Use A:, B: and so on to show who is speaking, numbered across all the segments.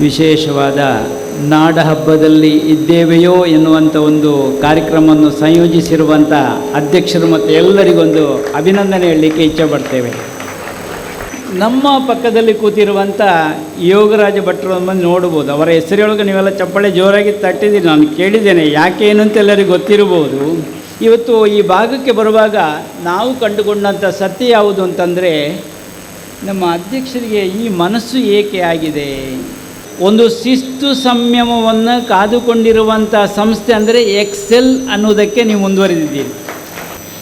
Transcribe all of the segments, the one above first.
A: ವಿಶೇಷವಾದ ನಾಡ ಹಬ್ಬದಲ್ಲಿ ಇದ್ದೇವೆಯೋ ಎನ್ನುವಂಥ ಒಂದು ಕಾರ್ಯಕ್ರಮವನ್ನು ಸಂಯೋಜಿಸಿರುವಂಥ ಅಧ್ಯಕ್ಷರು ಮತ್ತು ಎಲ್ಲರಿಗೊಂದು ಅಭಿನಂದನೆ ಹೇಳಲಿಕ್ಕೆ ಇಚ್ಛೆ ಪಡ್ತೇವೆ. ನಮ್ಮ ಪಕ್ಕದಲ್ಲಿ ಕೂತಿರುವಂಥ ಯೋಗರಾಜ ಭಟ್ರು ಬಂದು ನೋಡ್ಬೋದು ಅವರ ಹೆಸರೊಳಗೆ ನೀವೆಲ್ಲ ಚಪ್ಪಳೆ ಜೋರಾಗಿ ತಟ್ಟಿದ್ದೀರಿ. ನಾನು ಕೇಳಿದ್ದೇನೆ, ಯಾಕೆ ಏನು ಅಂತ ಎಲ್ಲರಿಗೂ ಗೊತ್ತಿರಬಹುದು. ಇವತ್ತು ಈ ಭಾಗಕ್ಕೆ ಬರುವಾಗ ನಾವು ಕಂಡುಕೊಂಡಂಥ ಸತ್ಯ ಯಾವುದು ಅಂತಂದರೆ, ನಮ್ಮ ಅಧ್ಯಕ್ಷರಿಗೆ ಈ ಮನಸ್ಸು ಏಕೆ ಆಗಿದೆ? ಒಂದು ಶಿಸ್ತು ಸಂಯಮವನ್ನು ಕಾದುಕೊಂಡಿರುವಂಥ ಸಂಸ್ಥೆ ಅಂದರೆ ಎಕ್ಸೆಲ್ ಅನ್ನೋದಕ್ಕೆ ನೀವು ಮುಂದುವರೆದಿದ್ದೀರಿ.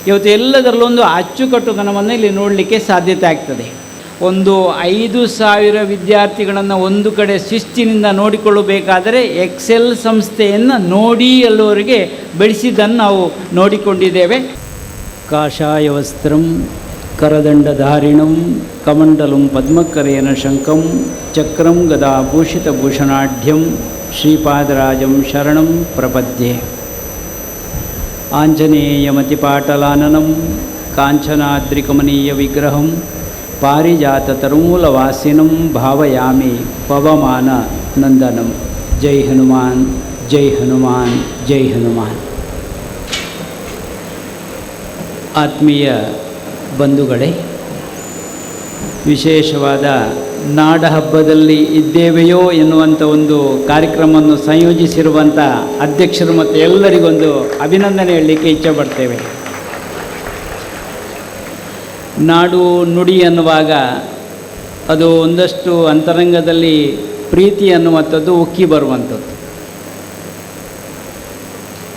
A: ಇವತ್ತು ಎಲ್ಲದರಲ್ಲೊಂದು ಅಚ್ಚುಕಟ್ಟುತನವನ್ನು ಇಲ್ಲಿ ನೋಡಲಿಕ್ಕೆ ಸಾಧ್ಯತೆ ಆಗ್ತದೆ. ಒಂದು ಐದು ಸಾವಿರ ವಿದ್ಯಾರ್ಥಿಗಳನ್ನು ಒಂದು ಕಡೆ ಶಿಸ್ತಿನಿಂದ ನೋಡಿಕೊಳ್ಳಬೇಕಾದರೆ ಎಕ್ಸೆಲ್ ಸಂಸ್ಥೆಯನ್ನು ನೋಡಿ ಎಲ್ಲವರಿಗೆ ಬೆಳೆಸಿದ್ದನ್ನು ನಾವು ನೋಡಿಕೊಂಡಿದ್ದೇವೆ. ಕಾಷಾಯ ವಸ್ತ್ರಂ करदण्डधारिणं कमण्डलं पद्मकरेण शङ्कं चक्रं गदाभूषितभूषणाढ्यं श्रीपादराजं शरणं प्रपद्ये। आञ्जनेयमतिपाटलाननं काञ्चनाद्रिकमनीयविग्रहं पारिजाततरुमूलवासिनं भावयामि पवमाननन्दनं जय हनुमान् जय हनुमान् जय हनुमान्। आत्मीय ಬಂಧುಗಳೇ, ವಿಶೇಷವಾದ ನಾಡ ಹಬ್ಬದಲ್ಲಿ ಇದ್ದೇವೆಯೋ ಎನ್ನುವಂಥ ಒಂದು ಕಾರ್ಯಕ್ರಮವನ್ನು ಸಂಯೋಜಿಸಿರುವಂಥ ಅಧ್ಯಕ್ಷರು ಮತ್ತು ಎಲ್ಲರಿಗೊಂದು ಅಭಿನಂದನೆ ಹೇಳಲಿಕ್ಕೆ ಇಚ್ಛೆ ಪಡ್ತೇವೆ. ನಾಡು ನುಡಿ ಅನ್ನುವಾಗ ಅದು ಒಂದಷ್ಟು ಅಂತರಂಗದಲ್ಲಿ ಪ್ರೀತಿ ಅನ್ನುವಂಥದ್ದು ಉಕ್ಕಿ ಬರುವಂಥದ್ದು.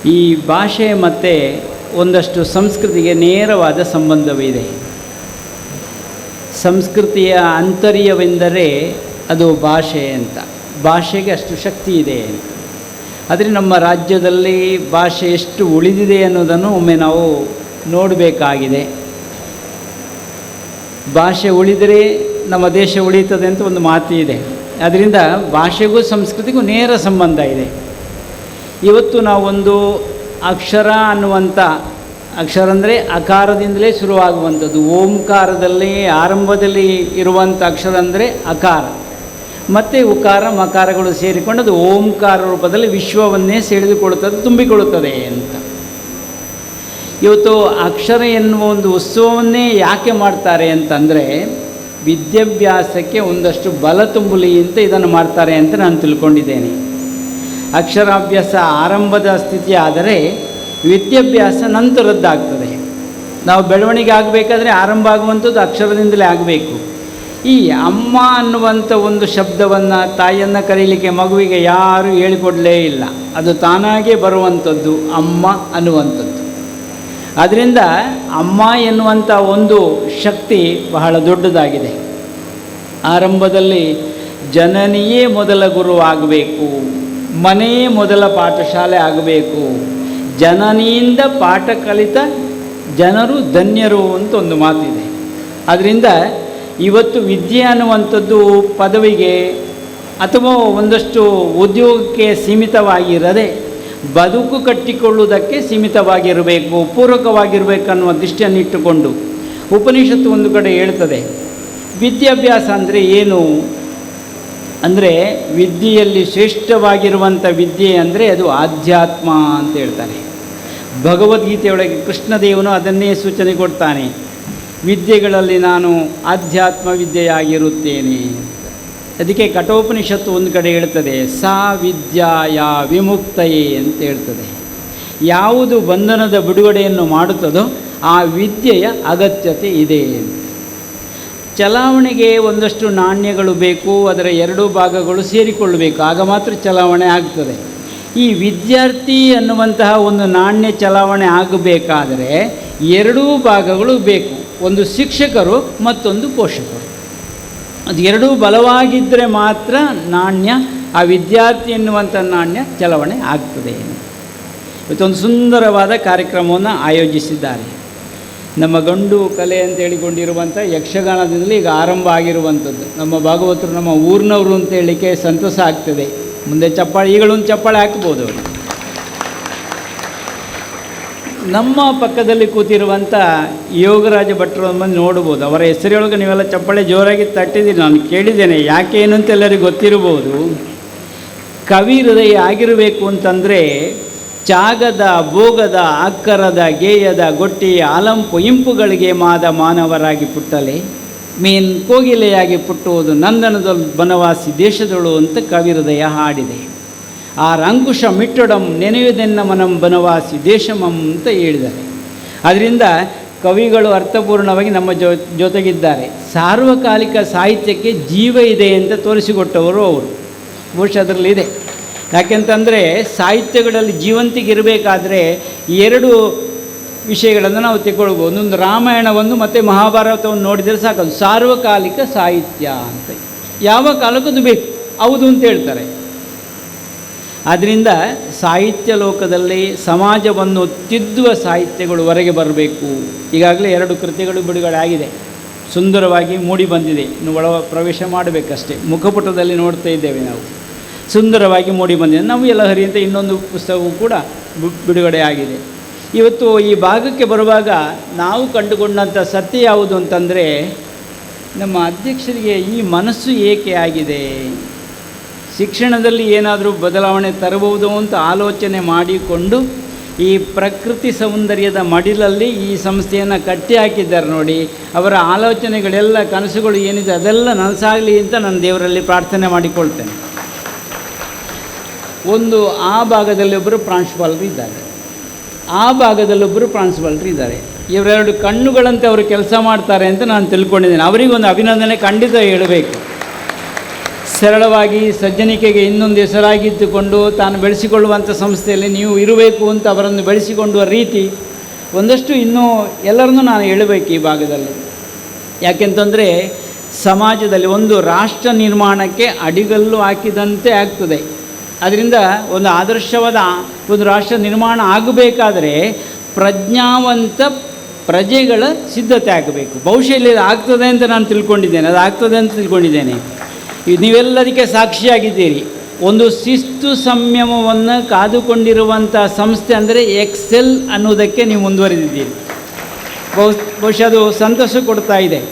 A: ಈ ಭಾಷೆ ಮತ್ತು ಒಂದಷ್ಟು ಸಂಸ್ಕೃತಿಗೆ ನೇರವಾದ ಸಂಬಂಧವಿದೆ. ಸಂಸ್ಕೃತಿಯ ಅಂತರ್ಯವೆಂದರೆ ಅದು ಭಾಷೆ ಅಂತ. ಭಾಷೆಗೆ ಅಷ್ಟು ಶಕ್ತಿ ಇದೆ ಅಂತ. ಆದರೆ ನಮ್ಮ ರಾಜ್ಯದಲ್ಲಿ ಭಾಷೆ ಎಷ್ಟು ಉಳಿದಿದೆ ಅನ್ನೋದನ್ನು ಒಮ್ಮೆ ನಾವು ನೋಡಬೇಕಾಗಿದೆ. ಭಾಷೆ ಉಳಿದರೆ ನಮ್ಮ ದೇಶ ಉಳಿಯುತ್ತದೆ ಅಂತ ಒಂದು ಮಾತು ಇದೆ ಅದರಿಂದ ಭಾಷೆಗೂ ಸಂಸ್ಕೃತಿಗೂ ನೇರ ಸಂಬಂಧ ಇದೆ. ಇವತ್ತು ನಾವೊಂದು ಅಕ್ಷರ ಅನ್ನುವಂಥ ಅಕ್ಷರ ಅಂದರೆ ಅಕಾರದಿಂದಲೇ ಶುರುವಾಗುವಂಥದ್ದು. ಓಂಕಾರದಲ್ಲಿ ಆರಂಭದಲ್ಲಿ ಇರುವಂಥ ಅಕ್ಷರ ಅಂದರೆ ಅಕಾರ. ಮತ್ತು ಉಕಾರ, ಮಕಾರಗಳು ಸೇರಿಕೊಂಡು ಅದು ಓಂಕಾರ ರೂಪದಲ್ಲಿ ವಿಶ್ವವನ್ನೇ ಸೆಳೆದುಕೊಳ್ಳುತ್ತದೆ, ತುಂಬಿಕೊಳ್ಳುತ್ತದೆ ಅಂತ. ಇವತ್ತು ಅಕ್ಷರ ಎನ್ನುವ ಒಂದು ಉತ್ಸವವನ್ನೇ ಯಾಕೆ ಮಾಡ್ತಾರೆ ಅಂತಂದರೆ, ವಿದ್ಯಾಭ್ಯಾಸಕ್ಕೆ ಒಂದಷ್ಟು ಬಲ ತುಂಬಲಿ ಅಂತ ಇದನ್ನು ಮಾಡ್ತಾರೆ ಅಂತ ನಾನು ತಿಳ್ಕೊಂಡಿದ್ದೇನೆ. ಅಕ್ಷರಾಭ್ಯಾಸ ಆರಂಭದ ಸ್ಥಿತಿ ಆದರೆ ವಿದ್ಯಾಭ್ಯಾಸ ನಂತರದ್ದಾಗ್ತದೆ. ನಾವು ಬೆಳವಣಿಗೆ ಆಗಬೇಕಾದ್ರೆ ಆರಂಭ ಆಗುವಂಥದ್ದು ಅಕ್ಷರದಿಂದಲೇ ಆಗಬೇಕು. ಈ ಅಮ್ಮ ಅನ್ನುವಂಥ ಒಂದು ಶಬ್ದವನ್ನು ತಾಯಿಯನ್ನು ಕರೀಲಿಕ್ಕೆ ಮಗುವಿಗೆ ಯಾರೂ ಹೇಳಿಕೊಡಲೇ ಇಲ್ಲ. ಅದು ತಾನಾಗೇ ಬರುವಂಥದ್ದು ಅಮ್ಮ ಅನ್ನುವಂಥದ್ದು. ಅದರಿಂದ ಅಮ್ಮ ಎನ್ನುವಂಥ ಒಂದು ಶಕ್ತಿ ಬಹಳ ದೊಡ್ಡದಾಗಿದೆ. ಆರಂಭದಲ್ಲಿ ಜನನಿಯೇ ಮೊದಲ ಗುರು ಆಗಬೇಕು ಮನೆಯೇ ಮೊದಲ ಪಾಠಶಾಲೆ ಆಗಬೇಕು. ಜನನಿಯಿಂದ ಪಾಠ ಕಲಿತ ಜನರು ಧನ್ಯರು ಅಂತ ಒಂದು ಮಾತಿದೆ. ಅದರಿಂದ ಇವತ್ತು ವಿದ್ಯೆ ಅನ್ನುವಂಥದ್ದು ಪದವಿಗೆ ಅಥವಾ ಒಂದಷ್ಟು ಉದ್ಯೋಗಕ್ಕೆ ಸೀಮಿತವಾಗಿರದೆ ಬದುಕು ಕಟ್ಟಿಕೊಳ್ಳುವುದಕ್ಕೆ ಸೀಮಿತವಾಗಿರಬೇಕು, ಪೂರಕವಾಗಿರಬೇಕನ್ನುವ ದೃಷ್ಟಿಯನ್ನು ಇಟ್ಟುಕೊಂಡು ಉಪನಿಷತ್ತು ಒಂದು ಕಡೆ ಹೇಳ್ತದೆ. ವಿದ್ಯಾಭ್ಯಾಸ ಅಂದರೆ ಏನು? ಅಂದರೆ ವಿದ್ಯೆಯಲ್ಲಿ ಶ್ರೇಷ್ಠವಾಗಿರುವಂಥ ವಿದ್ಯೆ ಅಂದರೆ ಅದು ಆಧ್ಯಾತ್ಮ ಅಂತ ಹೇಳ್ತಾರೆ. ಭಗವದ್ಗೀತೆಯೊಳಗೆ ಕೃಷ್ಣದೇವನು ಅದನ್ನೇ ಸೂಚನೆ ಕೊಡ್ತಾನೆ. ವಿದ್ಯೆಗಳಲ್ಲಿ ನಾನು ಆಧ್ಯಾತ್ಮ ವಿದ್ಯೆಯಾಗಿರುತ್ತೇನೆ. ಅದಕ್ಕೆ ಕಠೋಪನಿಷತ್ತು ಒಂದು ಕಡೆ ಹೇಳ್ತದೆ, ಸಾ ವಿದ್ಯಾಯ ವಿಮುಕ್ತಯೇ ಅಂತ ಹೇಳ್ತದೆ. ಯಾವುದು ಬಂಧನದ ಬಿಡುಗಡೆಯನ್ನು ಮಾಡುತ್ತದೋ ಆ ವಿದ್ಯೆಯ ಅಗತ್ಯತೆ ಇದೆ ಚಲಾವಣೆಗೆ ಒಂದಷ್ಟು ನಾಣ್ಯಗಳು ಬೇಕು, ಅದರ ಎರಡೂ ಭಾಗಗಳು ಸೇರಿಕೊಳ್ಳಬೇಕು. ಆಗ ಮಾತ್ರ ಚಲಾವಣೆ ಆಗ್ತದೆ. ಈ ವಿದ್ಯಾರ್ಥಿ ಅನ್ನುವಂತಹ ಒಂದು ನಾಣ್ಯ ಚಲಾವಣೆ ಆಗಬೇಕಾದರೆ ಎರಡೂ ಭಾಗಗಳು ಬೇಕು. ಒಂದು ಶಿಕ್ಷಕರು, ಮತ್ತೊಂದು ಪೋಷಕರು. ಅದು ಎರಡೂ ಬಲವಾಗಿದ್ದರೆ ಮಾತ್ರ ನಾಣ್ಯ, ಆ ವಿದ್ಯಾರ್ಥಿ ಎನ್ನುವಂಥ ನಾಣ್ಯ ಚಲಾವಣೆ ಆಗ್ತದೆ. ಇವತ್ತೊಂದು ಸುಂದರವಾದ ಕಾರ್ಯಕ್ರಮವನ್ನು ಆಯೋಜಿಸಿದ್ದಾರೆ. ನಮ್ಮ ಗಂಡು ಕಲೆ ಅಂತ ಹೇಳಿಕೊಂಡಿರುವಂಥ ಯಕ್ಷಗಾನದಿಂದಲೇ ಈಗ ಆರಂಭ ಆಗಿರುವಂಥದ್ದು. ನಮ್ಮ ಭಾಗವತರು ನಮ್ಮ ಊರಿನವರು ಅಂತ ಹೇಳಲಿಕ್ಕೆ ಸಂತಸ ಆಗ್ತದೆ. ಮುಂದೆ ಚಪ್ಪಾಳೆ ಈಗಳೊಂದು ಚಪ್ಪಾಳೆ ಹಾಕ್ಬೋದು ಅವರು. ನಮ್ಮ ಪಕ್ಕದಲ್ಲಿ ಕೂತಿರುವಂಥ ಯೋಗರಾಜ ಭಟ್ರು ಬಂದು ನೋಡ್ಬೋದು. ಅವರ ಹೆಸರೊಳಗೆ ನೀವೆಲ್ಲ ಚಪ್ಪಾಳೆ ಜೋರಾಗಿ ತಟ್ಟಿದ್ದೀರಿ. ನಾನು ಕೇಳಿದ್ದೇನೆ, ಯಾಕೆ ಏನು ಅಂತ ಎಲ್ಲರಿಗೂ ಗೊತ್ತಿರ್ಬೋದು ಕವಿ ಹೃದಯ ಆಗಿರಬೇಕು ಅಂತಂದರೆ ಚಾಗದ ಭೋಗದ, ಅಕ್ಕರದ, ಗೇಯದ ಗೊಟ್ಟಿ ಅಲಂಪು, ಇಂಪುಗಳಿಗೆ ಮಾದ ಮಾನವರಾಗಿ ಪುಟ್ಟಲೆ. ಮೀನ್ ಕೋಗಿಲೆಯಾಗಿ ಪುಟ್ಟುವುದು ನಂದನದ ಬನವಾಸಿ ದೇಶದಳು ಅಂತ ಕವಿ ಹೃದಯ ಹಾಡಿದೆ. ಆ ರಂಕುಶ ಮಿಟ್ಟೊಡಂ ನೆನೆಯುವುದೆನ್ನ ಮನಂ ಬನವಾಸಿ ದೇಶಮಂ ಅಂತ ಹೇಳಿದ್ದಾರೆ ಅದರಿಂದ ಕವಿಗಳು ಅರ್ಥಪೂರ್ಣವಾಗಿ ನಮ್ಮ ಜೊ, ಜೊತೆಗಿದ್ದಾರೆ. ಸಾರ್ವಕಾಲಿಕ ಸಾಹಿತ್ಯಕ್ಕೆ ಜೀವ ಇದೆ ಅಂತ ತೋರಿಸಿಕೊಟ್ಟವರು ಅವರು. ಬಹುಶಃ ಅದರಲ್ಲಿ ಇದೆ ಯಾಕೆಂತಂದರೆ ಸಾಹಿತ್ಯಗಳಲ್ಲಿ ಜೀವಂತಿಗೆ ಇರಬೇಕಾದ್ರೆ ಎರಡು ವಿಷಯಗಳನ್ನು ನಾವು ತಿಳ್ಕೊಳ್ಬೋದು. ಒಂದೊಂದು ರಾಮಾಯಣವನ್ನು ಮತ್ತು ಮಹಾಭಾರತವನ್ನು ನೋಡಿದರೆ ಸಾಕು ಸಾರ್ವಕಾಲಿಕ ಸಾಹಿತ್ಯ ಅಂತ. ಯಾವ ಕಾಲಕ್ಕೂ ಬೇಕು, ಹೌದು ಅಂತ ಹೇಳ್ತಾರೆ. ಆದ್ದರಿಂದ ಸಾಹಿತ್ಯ ಲೋಕದಲ್ಲಿ ಸಮಾಜವನ್ನು ತಿದ್ದುವ ಸಾಹಿತ್ಯಗಳು ಹೊರಗೆ ಬರಬೇಕು. ಈಗಾಗಲೇ ಎರಡು ಕೃತಿಗಳು ಬಿಡುಗಡೆ ಆಗಿದೆ ಸುಂದರವಾಗಿ ಮೂಡಿ ಬಂದಿದೆ. ಇನ್ನು ಒಳ ಪ್ರವೇಶ ಮಾಡಬೇಕಷ್ಟೇ. ಮುಖಪುಟದಲ್ಲಿ ನೋಡ್ತಾ ಇದ್ದೇವೆ ನಾವು. ಸುಂದರವಾಗಿ ಮೂಡಿ ಬಂದಿದೆ. ನಾವು ಎಲ್ಲ ಹರಿಯಂತ ಇನ್ನೊಂದು ಪುಸ್ತಕವೂ ಕೂಡ ಬಿಡುಗಡೆ ಆಗಿದೆ. ಇವತ್ತು ಈ ಭಾಗಕ್ಕೆ ಬರುವಾಗ ನಾವು ಕಂಡುಕೊಂಡಂಥ ಸತ್ಯ ಯಾವುದು ಅಂತಂದರೆ, ನಮ್ಮ ಅಧ್ಯಕ್ಷರಿಗೆ ಈ ಮನಸ್ಸು ಏಕೆ ಆಗಿದೆ? ಶಿಕ್ಷಣದಲ್ಲಿ ಏನಾದರೂ ಬದಲಾವಣೆ ತರಬಹುದು ಅಂತ ಆಲೋಚನೆ ಮಾಡಿಕೊಂಡು ಈ ಪ್ರಕೃತಿ ಸೌಂದರ್ಯದ ಮಡಿಲಲ್ಲಿ ಈ ಸಂಸ್ಥೆಯನ್ನು ಕಟ್ಟಿ ಹಾಕಿದ್ದಾರೆ ನೋಡಿ. ಅವರ ಆಲೋಚನೆಗಳೆಲ್ಲ ಕನಸುಗಳು ಏನಿದೆ ಅದೆಲ್ಲ ನನಸಾಗಲಿ ಅಂತ ನಾನು ದೇವರಲ್ಲಿ ಪ್ರಾರ್ಥನೆ ಮಾಡಿಕೊಳ್ತೇನೆ. ಒಂದು ಆ ಭಾಗದಲ್ಲಿ ಒಬ್ಬರು ಪ್ರಾಂಶುಪಾಲರು ಇದ್ದಾರೆ. ಆ ಭಾಗದಲ್ಲೊಬ್ಬರು ಪ್ರಾಂಶುಪಾಲರು ಇದ್ದಾರೆ. ಇವರೆರಡು ಕಣ್ಣುಗಳಂತೆ ಅವರು ಕೆಲಸ ಮಾಡ್ತಾರೆ ಅಂತ ನಾನು ತಿಳ್ಕೊಂಡಿದ್ದೇನೆ. ಅವರಿಗೊಂದು ಅಭಿನಂದನೆ ಖಂಡಿತ ಹೇಳಬೇಕು. ಸರಳವಾಗಿ ಸಜ್ಜನಿಕೆಗೆ ಇನ್ನೊಂದು ಹೆಸರಾಗಿದ್ದುಕೊಂಡು ತಾನು ಬೆಳೆಸಿಕೊಳ್ಳುವಂಥ ಸಂಸ್ಥೆಯಲ್ಲಿ ನೀವು ಇರಬೇಕು ಅಂತ ಅವರನ್ನು ಬೆಳೆಸಿಕೊಳ್ಳುವ ರೀತಿ ಒಂದಷ್ಟು ಇನ್ನೂ ಎಲ್ಲರನ್ನೂ ನಾನು ಹೇಳಬೇಕು ಈ ಭಾಗದಲ್ಲಿ. ಯಾಕೆಂತಂದರೆ ಸಮಾಜದಲ್ಲಿ ಒಂದು ರಾಷ್ಟ್ರ ನಿರ್ಮಾಣಕ್ಕೆ ಅಡಿಗಲ್ಲು ಹಾಕಿದಂತೆ ಆಗ್ತದೆ. ಅದರಿಂದ ಒಂದು ಆದರ್ಶವಾದ ಒಂದು ರಾಷ್ಟ್ರ ನಿರ್ಮಾಣ ಆಗಬೇಕಾದರೆ ಪ್ರಜ್ಞಾವಂತ ಪ್ರಜೆಗಳ ಸಿದ್ಧತೆ ಆಗಬೇಕು. ಭವಿಷ್ಯದಲ್ಲಿ ಅದು ಆಗ್ತದೆ ಅಂತ ನಾನು ತಿಳ್ಕೊಂಡಿದ್ದೇನೆ, ಅದು ಆಗ್ತದೆ ಅಂತ ತಿಳ್ಕೊಂಡಿದ್ದೇನೆ. ನೀವೆಲ್ಲದಕ್ಕೆ ಸಾಕ್ಷಿಯಾಗಿದ್ದೀರಿ. ಒಂದು ಶಿಸ್ತು ಸಂಯಮವನ್ನು ಕಾದುಕೊಂಡಿರುವಂಥ ಸಂಸ್ಥೆ ಅಂದರೆ ಎಕ್ಸೆಲ್ ಅನ್ನೋದಕ್ಕೆ ನೀವು ಮುಂದುವರೆದಿದ್ದೀರಿ. ಬಹು, ಬಹುಶಃ ಅದು ಸಂತೋಷ ಕೊಡ್ತಾ ಇದೆ.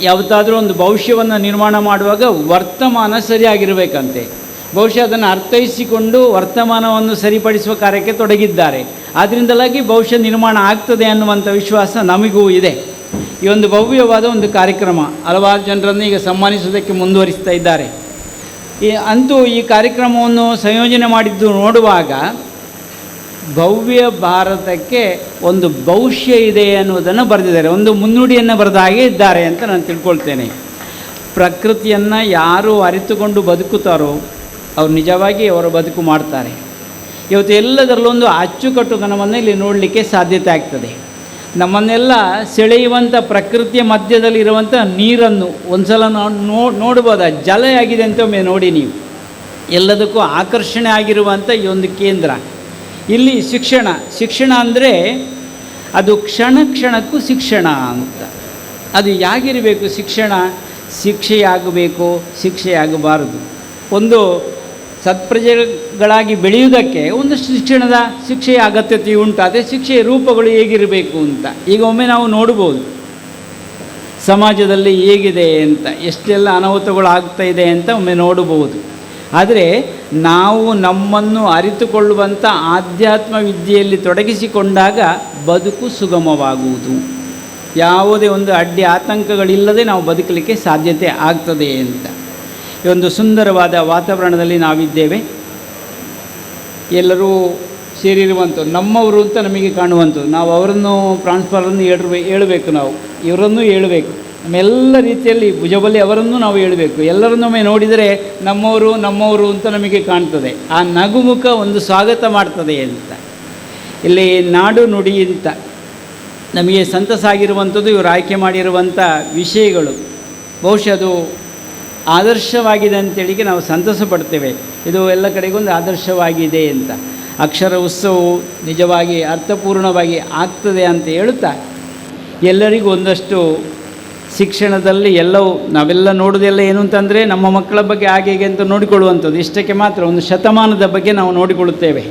A: ಯಾವುದಾದ್ರೂ ಒಂದು ಭವಿಷ್ಯವನ್ನು ನಿರ್ಮಾಣ ಮಾಡುವಾಗ ವರ್ತಮಾನ ಸರಿಯಾಗಿರಬೇಕಂತೆ. ಬಹುಶಃ ಅದನ್ನು ಅರ್ಥೈಸಿಕೊಂಡು ವರ್ತಮಾನವನ್ನು ಸರಿಪಡಿಸುವ ಕಾರ್ಯಕ್ಕೆ ತೊಡಗಿದ್ದಾರೆ. ಆದ್ದರಿಂದಲಾಗಿ ಭವಿಷ್ಯ ನಿರ್ಮಾಣ ಆಗ್ತದೆ ಅನ್ನುವಂಥ ವಿಶ್ವಾಸ ನಮಗೂ ಇದೆ. ಈ ಒಂದು ಭವ್ಯವಾದ ಒಂದು ಕಾರ್ಯಕ್ರಮ ಹಲವಾರು ಜನರನ್ನು ಈಗ ಸನ್ಮಾನಿಸುವುದಕ್ಕೆ ಮುಂದುವರಿಸ್ತಾ ಇದ್ದಾರೆ. ಈ ಅಂತೂ ಈ ಕಾರ್ಯಕ್ರಮವನ್ನು ಸಂಯೋಜನೆ ಮಾಡಿದ್ದು ನೋಡುವಾಗ ಭವ್ಯ ಭಾರತಕ್ಕೆ ಒಂದು ಭವಿಷ್ಯ ಇದೆ ಅನ್ನೋದನ್ನು ಬರೆದಿದ್ದಾರೆ. ಒಂದು ಮುನ್ನುಡಿಯನ್ನು ಬರೆದ ಹಾಗೆ ಇದ್ದಾರೆ ಅಂತ ನಾನು ತಿಳ್ಕೊಳ್ತೇನೆ. ಪ್ರಕೃತಿಯನ್ನು ಯಾರು ಅರಿತುಕೊಂಡು ಬದುಕುತ್ತಾರೋ ಅವ್ರು ನಿಜವಾಗಿ ಅವರ ಬದುಕು ಮಾಡ್ತಾರೆ. ಇವತ್ತು ಎಲ್ಲದರಲ್ಲೊಂದು ಅಚ್ಚುಕಟ್ಟುತನವನ್ನು ಇಲ್ಲಿ ನೋಡಲಿಕ್ಕೆ ಸಾಧ್ಯತೆ ಆಗ್ತದೆ. ನಮ್ಮನ್ನೆಲ್ಲ ಸೆಳೆಯುವಂಥ ಪ್ರಕೃತಿಯ ಮಧ್ಯದಲ್ಲಿ ಇರುವಂಥ ನೀರನ್ನು ಒಂದು ಸಲ ನೋ, ನೋಡ್ಬೋದ? ಆಗಿದೆ ಅಂತ ಒಮ್ಮೆ ನೋಡಿ ನೀವು. ಎಲ್ಲದಕ್ಕೂ ಆಕರ್ಷಣೆ ಆಗಿರುವಂಥ ಈ ಒಂದು ಕೇಂದ್ರ. ಇಲ್ಲಿ ಶಿಕ್ಷಣ ಶಿಕ್ಷಣ ಅಂದರೆ ಅದು ಕ್ಷಣ ಕ್ಷಣಕ್ಕೂ ಶಿಕ್ಷಣ ಅಂತ. ಅದು ಯಾಗಿರಬೇಕು ಶಿಕ್ಷಣ? ಶಿಕ್ಷೆಯಾಗಬೇಕು, ಶಿಕ್ಷೆಯಾಗಬಾರದು. ಒಂದು ಸತ್ಪ್ರಜೆಗಳಾಗಿ ಬೆಳೆಯುವುದಕ್ಕೆ ಒಂದಷ್ಟು ಶಿಕ್ಷಣದ ಶಿಕ್ಷೆಯ ಅಗತ್ಯತೆ ಉಂಟು ಅದೇ ಶಿಕ್ಷೆಯ ರೂಪಗಳು ಹೇಗಿರಬೇಕು ಅಂತ. ಈಗ ಒಮ್ಮೆ ನಾವು ನೋಡ್ಬೋದು. ಸಮಾಜದಲ್ಲಿ ಹೇಗಿದೆ ಅಂತ, ಎಷ್ಟೆಲ್ಲ ಅನಾಹುತಗಳು ಆಗ್ತಾ ಇದೆ ಅಂತ ಒಮ್ಮೆ ನೋಡಬಹುದು ಆದರೆ ನಾವು ನಮ್ಮನ್ನು ಅರಿತುಕೊಳ್ಳುವಂಥ ಆಧ್ಯಾತ್ಮ ವಿದ್ಯೆಯಲ್ಲಿ ತೊಡಗಿಸಿಕೊಂಡಾಗ ಬದುಕು ಸುಗಮವಾಗುವುದು. ಯಾವುದೇ ಒಂದು ಅಡ್ಡಿ ಆತಂಕಗಳಿಲ್ಲದೆ ನಾವು ಬದುಕಲಿಕ್ಕೆ ಸಾಧ್ಯತೆ ಆಗ್ತದೆ ಅಂತ. ಈ ಒಂದು ಸುಂದರವಾದ ವಾತಾವರಣದಲ್ಲಿ ನಾವಿದ್ದೇವೆ. ಎಲ್ಲರೂ ಸೇರಿರುವಂಥ ನಮ್ಮವರು ಅಂತ ನಮಗೆ ಕಾಣುವಂಥದ್ದು. ನಾವು ಅವರನ್ನು ಪ್ರಾನ್ಸ್ಪಾಲರನ್ನು ಹೇಳಬೇ ಹೇಳಬೇಕು ನಾವು. ಇವರನ್ನು ಹೇಳಬೇಕು. ನಮ್ಮೆಲ್ಲ ರೀತಿಯಲ್ಲಿ ಭುಜಬಲಿ ಅವರನ್ನು ನಾವು ಹೇಳಬೇಕು. ಎಲ್ಲರನ್ನೊಮ್ಮೆ ನೋಡಿದರೆ ನಮ್ಮವರು ನಮ್ಮವರು ಅಂತ ನಮಗೆ ಕಾಣ್ತದೆ. ಆ ನಗುಮುಖ ಒಂದು ಸ್ವಾಗತ ಮಾಡ್ತದೆ ಅಂತ. ಇಲ್ಲಿ ನಾಡು ನುಡಿ ಅಂತ. ನಮಗೆ ಸಂತಸ ಆಗಿರುವಂಥದ್ದು ಇವರು ಆಯ್ಕೆ ಮಾಡಿರುವಂಥ ವಿಷಯಗಳು. ಬಹುಶಃ ಅದು ಆದರ್ಶವಾಗಿದೆ ಅಂತೇಳಿಗೆ ನಾವು ಸಂತಸ ಪಡ್ತೇವೆ. ಇದು ಎಲ್ಲ ಕಡೆಗೊಂದು ಆದರ್ಶವಾಗಿದೆ ಅಂತ. ಅಕ್ಷರ ಉತ್ಸವವು ನಿಜವಾಗಿ ಅರ್ಥಪೂರ್ಣವಾಗಿ ಆಗ್ತದೆ ಅಂತ ಹೇಳುತ್ತಾ? ಎಲ್ಲರಿಗೂ ಒಂದಷ್ಟು ಶಿಕ್ಷಣದಲ್ಲಿ ಎಲ್ಲವೂ ನಾವೆಲ್ಲ ನೋಡೋದೆಲ್ಲ ಏನು ಅಂತಂದರೆ ನಮ್ಮ ಮಕ್ಕಳ ಬಗ್ಗೆ ಹಾಗೆ ಹೇಗೆ ಅಂತ ನೋಡಿಕೊಳ್ಳುವಂಥದ್ದು. ಇಷ್ಟಕ್ಕೆ ಮಾತ್ರ ಒಂದು ಶತಮಾನದ ಬಗ್ಗೆ ನಾವು ನೋಡಿಕೊಳ್ಳುತ್ತೇವೆ.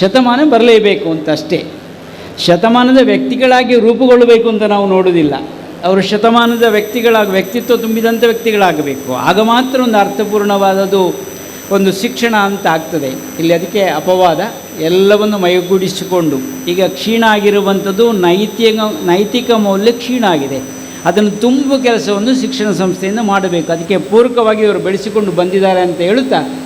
A: ಶತಮಾನ ಬರಲೇಬೇಕು ಅಂತ ಅಷ್ಟೇ. ಶತಮಾನದ ವ್ಯಕ್ತಿಗಳಾಗಿ ರೂಪುಗೊಳ್ಳಬೇಕು ಅಂತ ನಾವು ನೋಡುವುದಿಲ್ಲ. ಅವರು ಶತಮಾನದ ವ್ಯಕ್ತಿಗಳಾಗ, ವ್ಯಕ್ತಿತ್ವ ತುಂಬಿದಂಥ ವ್ಯಕ್ತಿಗಳಾಗಬೇಕು. ಆಗ ಮಾತ್ರ ಒಂದು ಅರ್ಥಪೂರ್ಣವಾದದ್ದು ಒಂದು ಶಿಕ್ಷಣ ಅಂತ ಆಗ್ತದೆ. ಇಲ್ಲಿ ಅದಕ್ಕೆ ಅಪವಾದ ಎಲ್ಲವನ್ನು ಮೈಗೂಡಿಸಿಕೊಂಡು. ಈಗ ಕ್ಷೀಣ ಆಗಿರುವಂಥದ್ದು ನೈತಿಕ ನೈತಿಕ ಮೌಲ್ಯ ಕ್ಷೀಣ ಆಗಿದೆ. ಅದನ್ನು ತುಂಬ ಕೆಲಸವನ್ನು ಶಿಕ್ಷಣ ಸಂಸ್ಥೆಯಿಂದ ಮಾಡಬೇಕು. ಅದಕ್ಕೆ ಪೂರಕವಾಗಿ ಅವರು ಬೆಳೆಸಿಕೊಂಡು ಬಂದಿದ್ದಾರೆ ಅಂತ ಹೇಳುತ್ತಾ,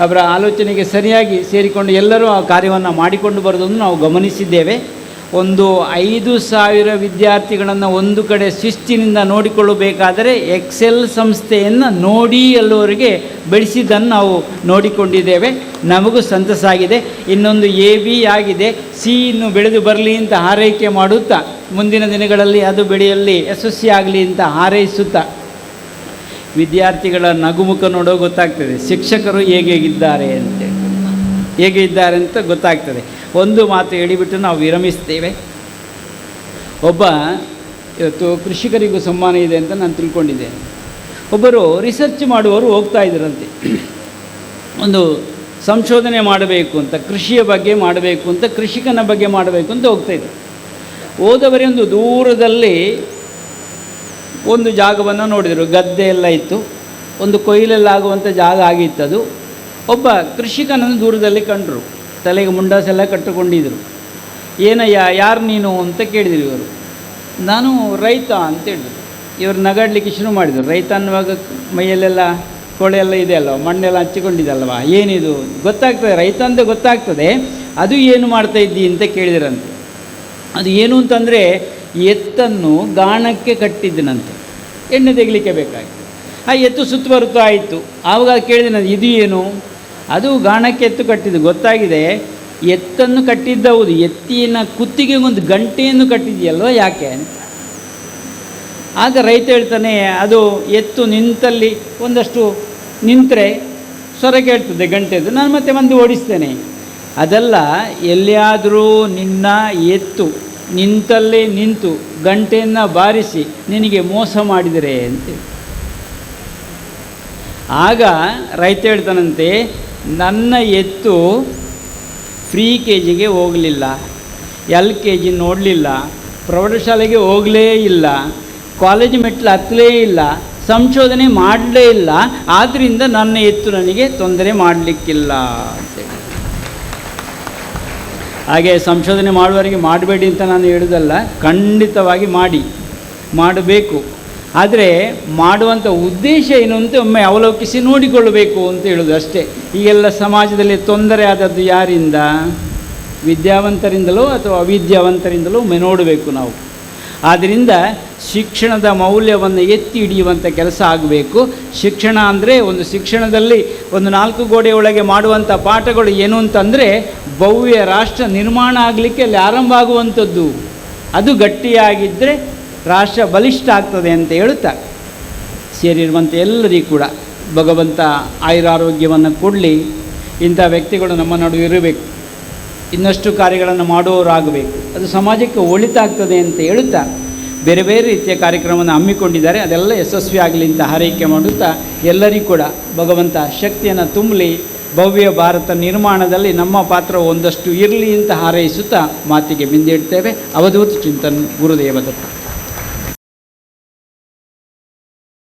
A: ಅವರ ಆಲೋಚನೆಗೆ ಸರಿಯಾಗಿ ಸೇರಿಕೊಂಡು ಎಲ್ಲರೂ ಆ ಕಾರ್ಯವನ್ನು ಮಾಡಿಕೊಂಡು ಬರೋದನ್ನು ನಾವು ಗಮನಿಸಿದ್ದೇವೆ. ಒಂದು ಐದು ಸಾವಿರ ವಿದ್ಯಾರ್ಥಿಗಳನ್ನು ಒಂದು ಕಡೆ ಶಿಸ್ತಿನಿಂದ ನೋಡಿಕೊಳ್ಳಬೇಕಾದರೆ ಎಕ್ಸೆಲ್ ಸಂಸ್ಥೆಯನ್ನು ನೋಡಿ ಎಲ್ಲವರಿಗೆ ಬೆಳೆಸಿದ್ದನ್ನು ನಾವು ನೋಡಿಕೊಂಡಿದ್ದೇವೆ. ನಮಗೂ ಸಂತಸ ಆಗಿದೆ. ಇನ್ನೊಂದು ಎ ಬಿ ಆಗಿದೆ. ಸಿ ಇನ್ನು ಬೆಳೆದು ಬರಲಿ ಅಂತ ಹಾರೈಕೆ ಮಾಡುತ್ತಾ, ಮುಂದಿನ ದಿನಗಳಲ್ಲಿ ಅದು ಬೆಳೆಯಲ್ಲಿ ಯಶಸ್ವಿ ಆಗಲಿ ಅಂತ ಹಾರೈಸುತ್ತಾ. ವಿದ್ಯಾರ್ಥಿಗಳ ನಗುಮುಖ ನೋಡೋ ಗೊತ್ತಾಗ್ತದೆ. ಶಿಕ್ಷಕರು ಹೇಗೆ ಹೇಗಿದ್ದಾರೆ ಅಂತೇಳಿ ಹೇಗೆ ಇದ್ದಾರೆ ಅಂತ ಗೊತ್ತಾಗ್ತದೆ. ಒಂದು ಮಾತು ಹೇಳಿಬಿಟ್ಟು ನಾವು ವಿರಮಿಸ್ತೇವೆ. ಒಬ್ಬ, ಇವತ್ತು ಕೃಷಿಕರಿಗೂ ಸಮ್ಮಾನ ಇದೆ ಅಂತ ನಾನು ತಿಳ್ಕೊಂಡಿದ್ದೇನೆ. ಒಬ್ಬರು ರಿಸರ್ಚ್ ಮಾಡುವವರು ಹೋಗ್ತಾ ಇದ್ದರಂತೆ ಒಂದು ಸಂಶೋಧನೆ ಮಾಡಬೇಕು ಅಂತ, ಕೃಷಿಯ ಬಗ್ಗೆ ಮಾಡಬೇಕು ಅಂತ, ಕೃಷಿಕನ ಬಗ್ಗೆ ಮಾಡಬೇಕು ಅಂತ ಹೋಗ್ತಾ ಇದ್ದರು ಹೋದವರೇ ಒಂದು ದೂರದಲ್ಲಿ ಒಂದು ಜಾಗವನ್ನು ನೋಡಿದರು. ಗದ್ದೆ ಎಲ್ಲ ಇತ್ತು. ಒಂದು ಕೊಯ್ಲೆಲ್ಲಾಗುವಂಥ ಜಾಗ ಆಗಿತ್ತು ಅದು ಒಬ್ಬ ಕೃಷಿಕನನ್ನು ದೂರದಲ್ಲಿ ಕಂಡರು. ತಲೆಗೆ ಮುಂಡಾಸೆಲ್ಲ ಕಟ್ಟಿಕೊಂಡಿದ್ದರು ಏನಯ್ಯ, ಯಾರು ನೀನು ಅಂತ ಕೇಳಿದರು ಇವರು. ನಾನು ರೈತ ಅಂತ ಹೇಳಿದ್ರು. ಇವರು ನಗಾಡಲಿಕ್ಕೆ ಶುರು ಮಾಡಿದರು. ರೈತ ಅನ್ನುವಾಗ ಮೈಯಲ್ಲೆಲ್ಲ ಕೊಳೆ ಎಲ್ಲ ಇದೆ ಅಲ್ವ ಮಣ್ಣೆಲ್ಲ ಹಚ್ಚಿಕೊಂಡಿದಲ್ವ ಏನಿದು? ಗೊತ್ತಾಗ್ತದೆ, ರೈತ ಅಂತ ಗೊತ್ತಾಗ್ತದೆ. ಅದು ಏನು ಮಾಡ್ತಾ ಇದ್ದಿ ಅಂತ ಕೇಳಿದ್ರಂತೆ. ಅದು ಏನು ಅಂತಂದರೆ ಎತ್ತನ್ನು ಗಾಣಕ್ಕೆ ಕಟ್ಟಿದ್ದನಂತೆ. ಎಣ್ಣೆ ತೆಗಿಲಿಕ್ಕೆ ಬೇಕಾಗಿತ್ತು. ಆ ಎತ್ತು ಸುತ್ತುವರ್ತು ಆಯಿತು. ಆವಾಗ ಕೇಳಿದೆ ನಾನು ಇದು ಏನು? ಅದು ಗಾಣಕ್ಕೆ ಎತ್ತು ಕಟ್ಟಿದ್ದು. ಗೊತ್ತಾಗಿದೆ, ಎತ್ತನ್ನು ಕಟ್ಟಿದ್ದ ಹೌದು ಎತ್ತಿನ ಕುತ್ತಿಗೆ ಒಂದು ಗಂಟೆಯನ್ನು ಕಟ್ಟಿದೆಯಲ್ವ ಯಾಕೆ ಆಗ ರೈತ ಹೇಳ್ತಾನೆ, ಅದು ಎತ್ತು ನಿಂತಲ್ಲಿ ಒಂದಷ್ಟು ನಿಂತರೆ ಸ್ವರ ಕೇಳ್ತದೆ ಗಂಟೆದು. ನಾನು ಮತ್ತೆ ಮಂದಿ ಓಡಿಸ್ತೇನೆ. ಅದಲ್ಲ, ಎಲ್ಲಿಯಾದರೂ ನಿನ್ನ ಎತ್ತು ನಿಂತಲ್ಲೇ ನಿಂತು ಗಂಟೆಯನ್ನು ಬಾರಿಸಿ ನಿನಗೆ ಮೋಸ ಮಾಡಿದರೆ ಅಂತ ಆಗ ರೈತ ಹೇಳ್ತಾನಂತೆ ನನ್ನ ಎತ್ತು ಫ್ರೀ ಕೆ ಜಿಗೆ ಹೋಗಲಿಲ್ಲ, ಎಲ್ ಕೆ ಜಿ ನೋಡಲಿಲ್ಲ, ಪ್ರೌಢಶಾಲೆಗೆ ಹೋಗಲೇ ಇಲ್ಲ, ಕಾಲೇಜ್ ಮೆಟ್ಲು ಹತ್ತಲೇ ಇಲ್ಲ, ಸಂಶೋಧನೆ ಮಾಡಲೇ ಇಲ್ಲ ಆದ್ದರಿಂದ ನನ್ನ ಎತ್ತು ನನಗೆ ತೊಂದರೆ ಮಾಡಲಿಕ್ಕಿಲ್ಲ ಹಾಗೆ ಸಂಶೋಧನೆ ಮಾಡುವವರಿಗೆ ಮಾಡಬೇಡಿ ಅಂತ ನಾನು ಹೇಳೋದಲ್ಲ, ಖಂಡಿತವಾಗಿ ಮಾಡಿ, ಮಾಡಬೇಕು. ಆದರೆ ಮಾಡುವಂಥ ಉದ್ದೇಶ ಏನು ಅಂತ ಒಮ್ಮೆ ಅವಲೋಕಿಸಿ ನೋಡಿಕೊಳ್ಳಬೇಕು ಅಂತ ಹೇಳೋದು ಅಷ್ಟೇ. ಈಗೆಲ್ಲ ಸಮಾಜದಲ್ಲಿ ತೊಂದರೆ ಆದದ್ದು ಯಾರಿಂದ? ವಿದ್ಯಾವಂತರಿಂದಲೋ ಅಥವಾ ಅವಿದ್ಯಾವಂತರಿಂದಲೋ ಒಮ್ಮೆ ನೋಡಬೇಕು ನಾವು. ಆದ್ದರಿಂದ ಶಿಕ್ಷಣದ ಮೌಲ್ಯವನ್ನು ಎತ್ತಿ ಹಿಡಿಯುವಂಥ ಕೆಲಸ ಆಗಬೇಕು. ಶಿಕ್ಷಣ ಅಂದರೆ ಒಂದು ಶಿಕ್ಷಣದಲ್ಲಿ ಒಂದು ನಾಲ್ಕು ಗೋಡೆಯೊಳಗೆ ಮಾಡುವಂಥ ಪಾಠಗಳು ಏನು ಅಂತಂದರೆ ಭವ್ಯ ರಾಷ್ಟ್ರ ನಿರ್ಮಾಣ ಆಗಲಿಕ್ಕೆ ಅಲ್ಲಿ ಆರಂಭ ಆಗುವಂಥದ್ದು. ಅದು ಗಟ್ಟಿಯಾಗಿದ್ದರೆ ರಾಷ್ಟ್ರ ಬಲಿಷ್ಠ ಆಗ್ತದೆ ಅಂತ ಹೇಳುತ್ತಾ ಸೇರಿರುವಂಥ ಎಲ್ಲರಿಗೂ ಕೂಡ ಭಗವಂತ ಆಯುರಾರೋಗ್ಯವನ್ನು ಕೊಡಲಿ. ಇಂಥ ವ್ಯಕ್ತಿಗಳು ನಮ್ಮ ನಡುವೆ ಇರಬೇಕು. ಇನ್ನಷ್ಟು ಕಾರ್ಯಗಳನ್ನು ಮಾಡುವವರಾಗಬೇಕು ಅದು ಸಮಾಜಕ್ಕೆ ಒಳಿತಾಗ್ತದೆ ಅಂತ ಹೇಳುತ್ತಾ ಬೇರೆ ಬೇರೆ ರೀತಿಯ ಕಾರ್ಯಕ್ರಮವನ್ನು ಹಮ್ಮಿಕೊಂಡಿದ್ದಾರೆ. ಅದೆಲ್ಲ ಯಶಸ್ವಿ ಆಗಲಿ ಅಂತ ಹಾರೈಕೆ ಮಾಡುತ್ತಾ ಎಲ್ಲರಿಗೂ ಕೂಡ ಭಗವಂತ ಶಕ್ತಿಯನ್ನು ತುಂಬಲಿ. ಭವ್ಯ ಭಾರತ ನಿರ್ಮಾಣದಲ್ಲಿ ನಮ್ಮ ಪಾತ್ರ ಒಂದಷ್ಟು ಇರಲಿ ಅಂತ ಹಾರೈಸುತ್ತಾ ಮಾತಿಗೆ ಬಿಂದಿಡ್ತೇವೆ. ಅವಧೂತ ಚಿಂತನ್ ಗುರುದೇವ ದತ್ತ